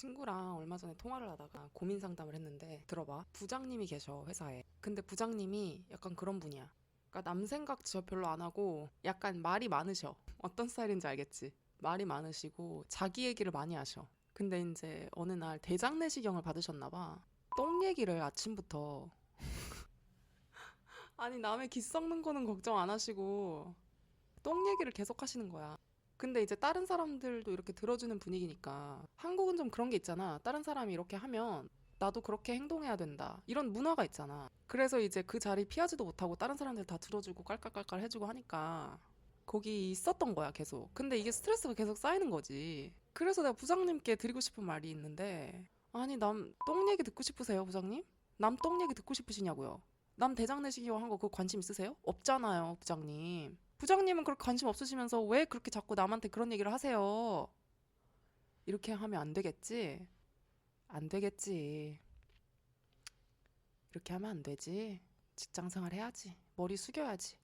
친구랑 얼마 전에 통화를 하다가 고민 상담을 했는데 들어봐. 부장님이 계셔 회사에. 근데 부장님이 약간 그런 분이야. 그러니까 남 생각 저 별로 안 하고 약간 말이 많으셔. 어떤 스타일인지 알겠지? 말이 많으시고 자기 얘기를 많이 하셔. 근데 이제 어느 날 대장 내시경을 받으셨나 봐똥 얘기를 아침부터. 아니 남의 기 썩는 거는 걱정 안 하시고 똥 얘기를 계속 하시는 거야 근데 이제 다른 사람들도 이렇게 들어주는 분위기니까 한국은 좀 그런 게 있잖아. 다른 사람이 이렇게 하면 나도 그렇게 행동해야 된다. 이런 문화가 있잖아. 그래서 이제 그 자리 피하지도 못하고 다른 사람들 다 들어주고 깔깔깔깔 해주고 하니까 거기 있었던 거야, 계속. 근데 이게 스트레스가 계속 쌓이는 거지. 그래서 내가 부장님께 드리고 싶은 말이 있는데 아니, 남 똥 얘기 듣고 싶으세요, 부장님? 남 똥 얘기 듣고 싶으시냐고요. 남 대장 내시경 한거 그거 관심 있으세요? 없잖아요, 부장님. 부장님은 그렇게 관심 없으시면서 왜 그렇게 자꾸 남한테 그런 얘기를 하세요? 이렇게 하면 안 되겠지? 안 되겠지. 이렇게 하면 안 되지. 직장 생활 해야지. 머리 숙여야지.